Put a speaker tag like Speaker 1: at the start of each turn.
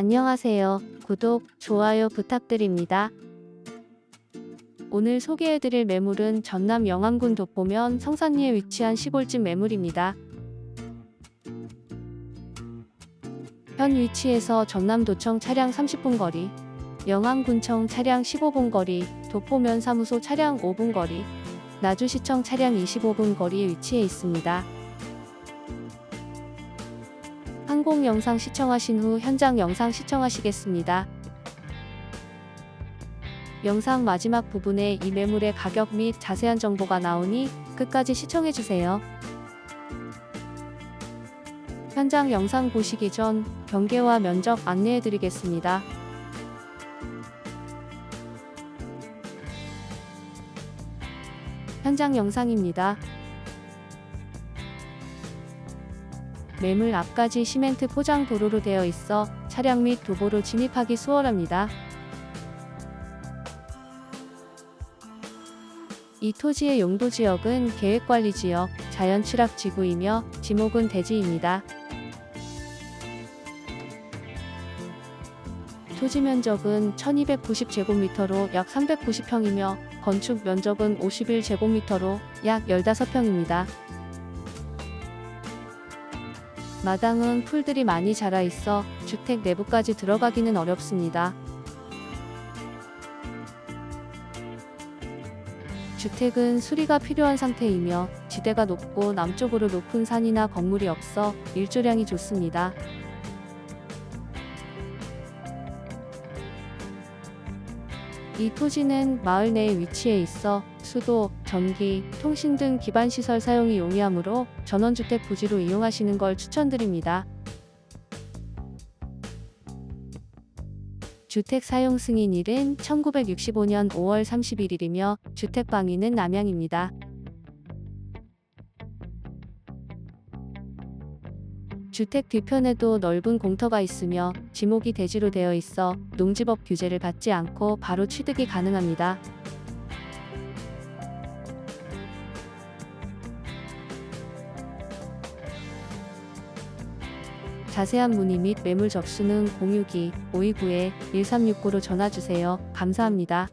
Speaker 1: 안녕하세요. 구독, 좋아요 부탁드립니다. 오늘 소개해드릴 매물은 전남 영암군 도포면 성산리에 위치한 시골집 매물입니다. 현 위치에서 전남도청 차량 30분 거리, 영암군청 차량 15분 거리, 도포면 사무소 차량 5분 거리, 나주시청 차량 25분 거리에 위치해 있습니다. 항공 영상 시청하신 후 현장 영상 시청하시겠습니다. 영상 마지막 부분에 이 매물의 가격 및 자세한 정보가 나오니 끝까지 시청해주세요. 현장 영상 보시기 전 경계와 면적 안내해드리겠습니다. 현장 영상입니다. 매물 앞까지 시멘트 포장 도로로 되어 있어 차량 및 도보로 진입하기 수월합니다. 이 토지의 용도 지역은 계획관리 지역, 자연 취락 지구이며 지목은 대지입니다. 토지 면적은 1290제곱미터로 약 390평이며 건축 면적은 51제곱미터로 약 15평입니다. 마당은 풀들이 많이 자라 있어 주택 내부까지 들어가기는 어렵습니다. 주택은 수리가 필요한 상태이며 지대가 높고 남쪽으로 높은 산이나 건물이 없어 일조량이 좋습니다. 이 토지는 마을 내에 위치해 있어 수도, 전기, 통신 등 기반 시설 사용이 용이하므로 전원주택 부지로 이용하시는 걸 추천드립니다. 주택 사용 승인일은 1965년 5월 31일이며 주택 방위는 남양입니다. 주택 뒤편에도 넓은 공터가 있으며 지목이 대지로 되어 있어 농지법 규제를 받지 않고 바로 취득이 가능합니다. 자세한 문의 및 매물 접수는 062-529-1369로 전화주세요. 감사합니다.